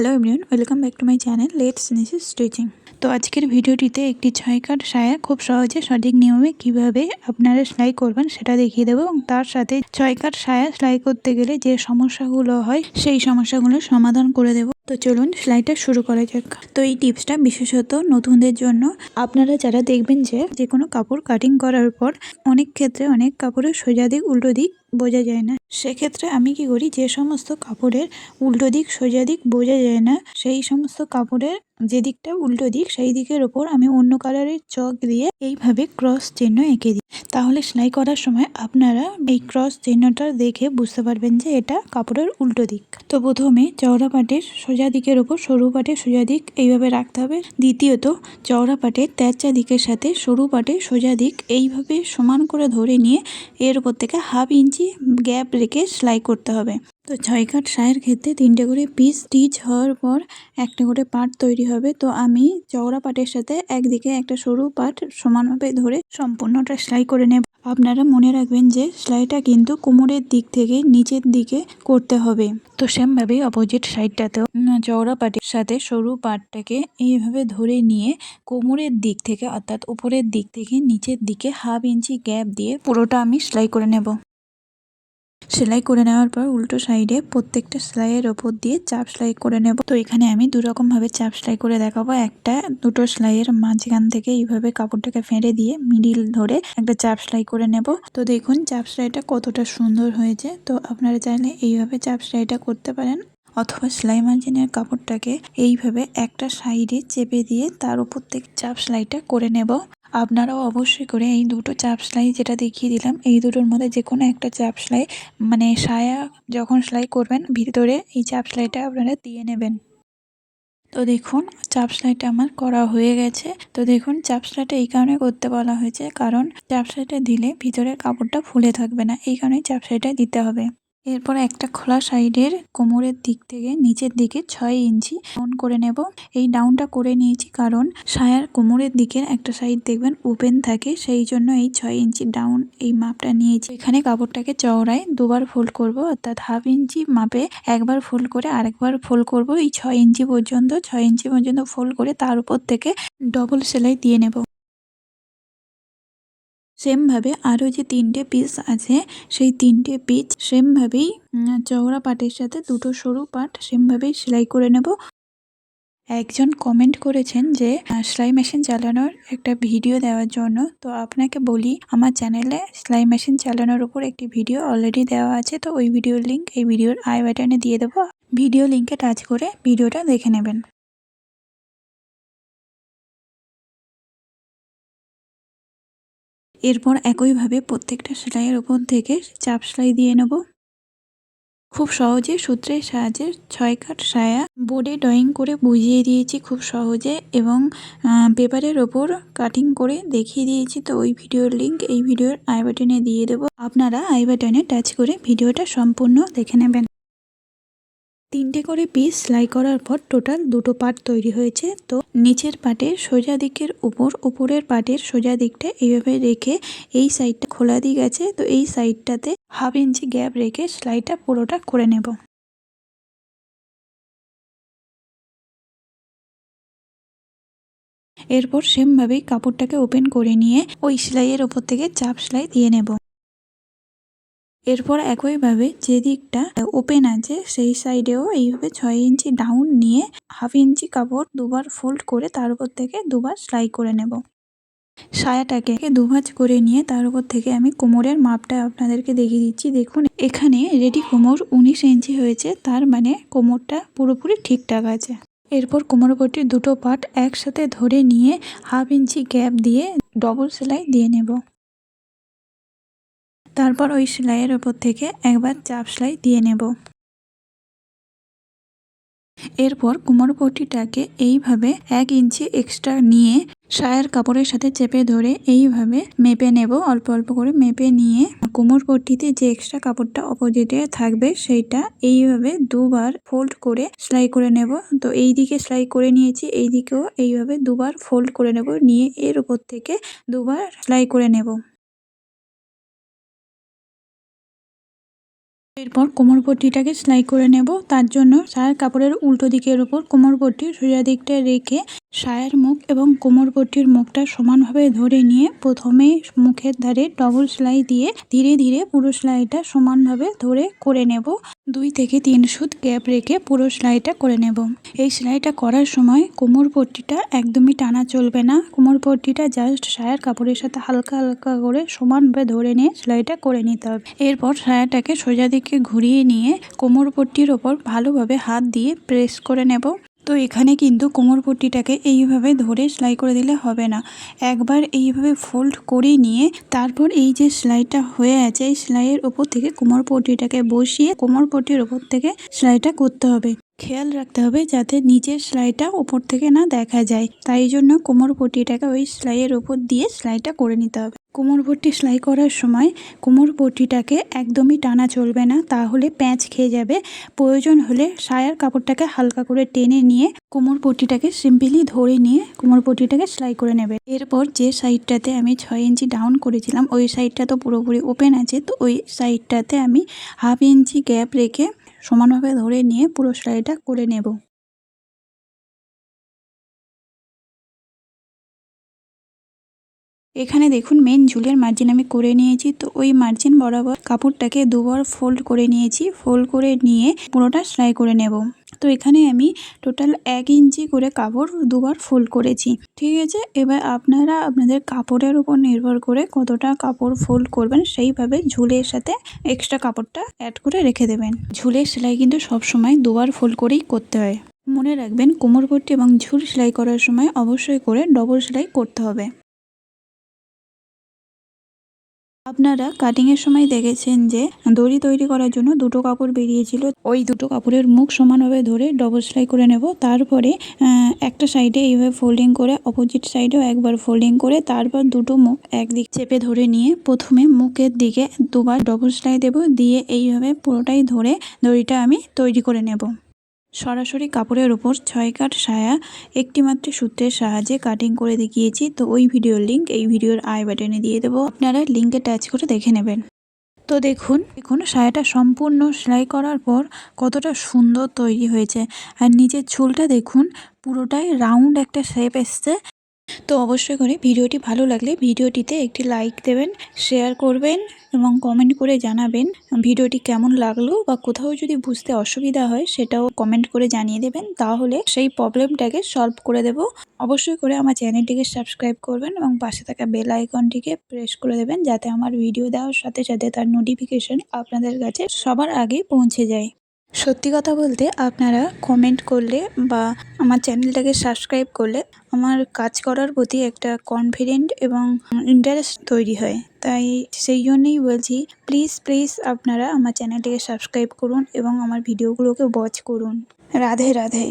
Hello everyone, welcome back to my channel let's সিনিস stitching. তো আজকের ভিডিওটিতে একটি ছয় কাট সায়া খুব সহজে সঠিক নিয়মে কীভাবে আপনারা সেলাই করবেন সেটা দেখিয়ে দেবো এবং তার সাথে ছয় কাট সায়া সেলাই করতে গেলে যে সমস্যাগুলো হয় সেই সমস্যাগুলোর সমাধান করে দেবো। তো চলুন সেলাইটা শুরু করা যাক। তো এই টিপসটা বিশেষত নতুনদের জন্য। আপনারা যারা দেখবেন যে যে কোনো কাপড় কাটিং করার পর অনেক ক্ষেত্রে অনেক কাপড়ের সোজা দিক, উল্টো দিক বোঝা যায় না। সেক্ষেত্রে আমি কি করি? যে সমস্ত কাপড়ের উল্টো দিক, সোজা দিক বোঝা যায় না। সেই সমস্ত কাপড়ের যে দিকটা উল্টো দিক, সেই দিকের ওপর আমি অন্য কালারের চক দিয়ে এইভাবে ক্রস চিহ্ন এঁকে দিই। তাহলে সেলাই করার সময় আপনারা এই ক্রস চিহ্নটা দেখে বুঝতে পারবেন যে এটা কাপড়ের উল্টো দিক। তো প্রথমে চওড়া পাটের সোজা দিকের ওপর সরু পাটে সোজা দিক এইভাবে রাখতে হবে। দ্বিতীয়ত, চওড়া পাটে তেরচা দিকের সাথে সরু পাটে সোজা দিক এইভাবে সমান করে ধরে নিয়ে এর উপর থেকে হাফ ইঞ্চি গ্যাপ রেখে সেলাই করতে হবে। তো ছয় কাট সায়ের ক্ষেত্রে তিনটে করে পিস স্টিচ হওয়ার পর একটা করে পাট তৈরি হবে। তো আমি চওড়া পাটের সাথে একদিকে একটা সরু পাট সমানভাবে ধরে সম্পূর্ণটা সেলাই করে নেব। আপনারা মনে রাখবেন যে সেলাইটা কিন্তু কোমরের দিক থেকে নিচের দিকে করতে হবে। তো সেমভাবে অপোজিট সাইডটাতেও চওড়া পাটের সাথে সরু পাটটাকে এইভাবে ধরে নিয়ে কোমরের দিক থেকে অর্থাৎ উপরের দিক থেকে নিচের দিকে হাফ ইঞ্চি গ্যাপ দিয়ে পুরোটা আমি সেলাই করে নেব। সেলাই করে নেওয়ার পর উল্টো সাইডে প্রত্যেকটা সেলাইয়ের ওপর দিয়ে চাপ সেলাই করে নেব। তো এখানে আমি দুরকম ভাবে চাপ সেলাই করে দেখাবো। একটা, দুটো সেলাইয়ের মাঝখান থেকে এইভাবে কাপড়টাকে ফেঁড়ে দিয়ে মিডিল ধরে একটা চাপ সেলাই করে নেব। তো দেখুন, চাপ সেলাইটা কতটা সুন্দর হয়েছে। তো আপনারা চাইলে এইভাবে চাপ সেলাইটা করতে পারেন। অথবা সেলাই মার্জিনের কাপড়টাকে এইভাবে একটা সাইডে চেপে দিয়ে তার উপর থেকে চাপ সেলাইটা করে নেব। আপনারাও অবশ্যই করে এই দুটো চাপ সেলাই যেটা দেখিয়ে দিলাম, এই দুটোর মধ্যে যে কোনো একটা চাপ সেলাই মানে সায়া যখন সেলাই করবেন, ভিতরে এই চাপ সেলাইটা আপনারা দিয়ে নেবেন। তো দেখুন চাপ সেলাইটা আমার করা হয়ে গেছে। তো দেখুন চাপ সেলাইটা এই কারণে করতে বলা হয়েছে, কারণ চাপ সেলাইটা দিলে ভিতরের কাপড়টা ফুলে থাকবে না, এই কারণে চাপ সেলাইটা দিতে হবে। এরপর একটা খোলা সাইডের কোমরের দিক থেকে নিচের দিকে ছয় ইঞ্চি ডাউন করে নেব। এই ডাউনটা করে নিয়েছি কারণ সায়ার কোমরের দিকের একটা সাইড দেখবেন ওপেন থাকে, সেই জন্য এই ছয় ইঞ্চি ডাউন এই মাপটা নিয়েছি। এখানে কাপড়টাকে চওড়ায় দুবার ফোল্ড করব, অর্থাৎ হাফ ইঞ্চি মাপে একবার ফোল্ড করে আরেকবার ফোল্ড করব। এই ছয় ইঞ্চি পর্যন্ত, ছয় ইঞ্চি পর্যন্ত ফোল্ড করে তার উপর থেকে ডবল সেলাই দিয়ে নেব। সেমভাবে আরও যে তিনটে পিস আছে, সেই তিনটে পিস সেমভাবেই চওড়া পাটের সাথে দুটো সরু পাট সেমভাবেই সেলাই করে নেব। একজন কমেন্ট করেছেন যে সেলাই মেশিন চালানোর একটা ভিডিও দেওয়ার জন্য। তো আপনাকে বলি, আমার চ্যানেলে সেলাই মেশিন চালানোর উপর একটি ভিডিও অলরেডি দেওয়া আছে। তো ওই ভিডিওর লিঙ্ক এই ভিডিওর আই বাটনে দিয়ে দেবো। ভিডিও লিঙ্কে টাচ করে ভিডিওটা দেখে নেবেন। এরপর একইভাবে প্রত্যেকটা সেলাইয়ের ওপর থেকে চাপ সেলাই দিয়ে নেব। খুব সহজে সূত্রের সাহায্যে ছয় কাট সায়া বোর্ডে ড্রয়িং করে বুঝিয়ে দিয়েছি খুব সহজে এবং পেপারের ওপর কাটিং করে দেখিয়ে দিয়েছি। তো ওই ভিডিওর লিঙ্ক এই ভিডিওর আই বাটনে দিয়ে দেবো। আপনারা আই বাটনে টাচ করে ভিডিওটা সম্পূর্ণ দেখে নেবেন। তিনটে করে পিস সেলাই করার পর টোটাল দুটো পার্ট তৈরি হয়েছে। তো নিচের পাটের সোজা দিকের উপর, উপরের পাটের সোজা দিকটা এইভাবে রেখে এই সাইডটা খোলা দিক আছে। তো এই সাইডটাতে হাফ ইঞ্চি গ্যাপ রেখে সেলাইটা পুরোটা করে নেব। এরপর সেমভাবেই কাপড়টাকে ওপেন করে নিয়ে ওই সেলাইয়ের ওপর থেকে চাপ সেলাই দিয়ে নেব। এরপর একইভাবে যে দিকটা ওপেন আছে, সেই সাইডেও এইভাবে ছয় ইঞ্চি ডাউন নিয়ে হাফ ইঞ্চি কাপড় দুবার ফোল্ড করে তার উপর থেকে দুবার সেলাই করে নেব। সায়াটাকে দুভাজ করে নিয়ে তার উপর থেকে আমি কোমরের মাপটা আপনাদেরকে দেখিয়ে দিচ্ছি। দেখুন, এখানে রেডি কোমর উনিশ ইঞ্চি হয়েছে, তার মানে কোমরটা পুরোপুরি ঠিকঠাক আছে। এরপর কোমরপট্টির দুটো পার্ট একসাথে ধরে নিয়ে হাফ ইঞ্চি গ্যাপ দিয়ে ডবল সেলাই দিয়ে নেব। তারপর ওই সেলাইয়ের ওপর থেকে একবার চাপ সেলাই দিয়ে নেব। এরপর কোমর এইভাবে এক ইঞ্চি এক্সট্রা নিয়ে সায়ার কাপড়ের সাথে চেপে ধরে এইভাবে মেপে নেব, অল্প অল্প করে মেপে নিয়ে। কোমর যে এক্সট্রা কাপড়টা অপোজিটে থাকবে সেইটা এইভাবে দুবার ফোল্ড করে সেলাই করে নেব। তো এই দিকে সেলাই করে নিয়েছি এই দিকেও এইভাবে দুবার ফোল্ড করে নেব, নিয়ে এর উপর থেকে দুবার সেলাই করে নেব। এরপর কোমরপট্টিটাকে সেলাই করে নেব। তার জন্য সায়ার কাপড়ের উল্টো দিকের উপর কোমরপট্টি সোজা দিকটা রেখে সায়ার মুখ এবং কোমরপট্টির মুখটা সমানভাবে ধরে নিয়ে প্রথমে মুখের ধারে ডবল সেলাই দিয়ে ধীরে ধীরে পুরো সেলাইটা সমানভাবে ধরে করে নেব। দুই থেকে তিন সুত গ্যাপ রেখে পুরো সেলাইটা করে নেব। এই সেলাইটা করার সময় কোমর পট্টিটা একদমই টানা চলবে না। কোমর পট্টিটা জাস্ট সায়ার কাপড়ের সাথে হালকা হালকা করে সমানভাবে ধরে নিয়ে সেলাইটা করে নিতে হবে। এরপর সায়াটাকে সোজা দিকে ঘুরিয়ে নিয়ে কোমর পট্টির ওপর ভালোভাবে হাত দিয়ে প্রেস করে নেব। তো এখানে কিন্তু কোমর পট্টিটাকে এইভাবে ধরে সেলাই করে দিলে হবে না। একবার এইভাবে ফোল্ড করে নিয়ে তারপর এই যে সেলাইটা হয়ে আছে, এই সেলাইয়ের ওপর থেকে কোমর পট্টিটাকে বসিয়ে কোমর পট্টির ওপর থেকে সেলাইটা করতে হবে। খেয়াল রাখতে হবে যাতে নিচের সেলাইটা ওপর থেকে না দেখা যায়। তাই জন্য কোমর পট্টিটাকে ওই সেলাইয়ের ওপর দিয়ে সেলাইটা করে নিতে হবে। কোমর পট্টি সেলাই করার সময় কোমর পট্টিটাকে একদমই টানা চলবে না, তাহলে প্যাঁচ খেয়ে যাবে। প্রয়োজন হলে সায়ার কাপড়টাকে হালকা করে টেনে নিয়ে কোমর পট্টিটাকে সিম্পলি ধরে নিয়ে কোমর পট্টিটাকে সেলাই করে নেবে। এরপর যে সাইডটাতে আমি ছয় ইঞ্চি ডাউন করেছিলাম, ওই সাইডটা তো পুরোপুরি ওপেন আছে, তো ওই সাইডটাতে আমি হাফ ইঞ্চি গ্যাপ রেখে সমানভাবে ধরে নিয়ে পুরো সেলাইটা করে নেব। এখানে দেখুন মেন ঝুলের মার্জিন আমি করে নিয়েছি। তো ওই মার্জিন বরাবর কাপড়টাকে দুবার ফোল্ড করে নিয়েছি। ফোল্ড করে নিয়ে পুরোটা সেলাই করে নেব। তো এখানে আমি টোটাল এক ইঞ্চি করে কাপড় দুবার ফোল্ড করেছি। ঠিক আছে, এবার আপনারা আপনাদের কাপড়ের উপর নির্ভর করে কতটা কাপড় ফোল্ড করবেন, সেইভাবে ঝুলের সাথে এক্সট্রা কাপড়টা অ্যাড করে রেখে দেবেন। ঝুলের সেলাই কিন্তু সবসময় দুবার ফোল্ড করেই করতে হয়। মনে রাখবেন, কোমরপট্টি এবং ঝুল সেলাই করার সময় অবশ্যই করে ডবল সেলাই করতে হবে। আপনারা কাটিং এর সময় দেখেছেন যে দড়ি তৈরি করার জন্য দুটো কাপড় বেরিয়েছিল। ওই দুটো কাপড়ের মুখ সমানভাবে ধরে ডবল সেলাই করে নেব। তারপরে একটা সাইডে এইভাবে ফোল্ডিং করে অপোজিট সাইডেও একবার ফোল্ডিং করে, তারপর দুটো মুখ একদিক চেপে ধরে নিয়ে প্রথমে মুখের দিকে দুবার ডবল সেলাই দেব। দিয়ে এইভাবে পুরোটাই ধরে দড়িটা আমি তৈরি করে নেব। সরাসরি কাপড়ের ওপর ছয় কাট সায়া একটি মাত্র সূত্রের সাহায্যে কাটিং করে দেখিয়েছি, তো ওই ভিডিওর লিঙ্ক এই ভিডিওর আই বাটনে দিয়ে দেবো। আপনারা লিঙ্কে টাচ করে দেখে নেবেন। তো দেখুন দেখুন সায়াটা সম্পূর্ণ সেলাই করার পর কতটা সুন্দর তৈরি হয়েছে। আর নিচের ঝুলটা দেখুন, পুরোটাই রাউন্ড একটা শেপ এসছে। তো অবশ্যই করে। ভিডিওটি ভালো লাগলে ভিডিওটিতে একটি লাইক দেবেন, শেয়ার করবেন এবং কমেন্ট করে জানাবেন ভিডিওটি কেমন লাগল বা কোথাও যদি বুঝতে অসুবিধা হয় সেটাও কমেন্ট করে জানিয়ে দেবেন। তাহলে সেই প্রবলেমটাকে সলভ করে দেব। অবশ্যই করে আমার চ্যানেলটিকে সাবস্ক্রাইব করবেন এবং পাশে থাকা বেল আইকনটিকে প্রেস করে দেবেন যাতে আমার ভিডিও দেওয়ার সাথে সাথে তার নোটিফিকেশন আপনাদের কাছে সবার আগে পৌঁছে যায়। সত্যি কথা বলতে আপনারা কমেন্ট করলে বা আমার চ্যানেলটাকে সাবস্ক্রাইব করলে আমার কাজ করার প্রতি একটা কনফিডেন্ট এবং ইন্টারেস্ট তৈরি হয়। তাই সেই জন্যেই বলছি প্লিজ প্লিজ আপনারা আমার চ্যানেলটাকে সাবস্ক্রাইব করুন এবং আমার ভিডিওগুলোকে ওয়াচ করুন। রাধে রাধে।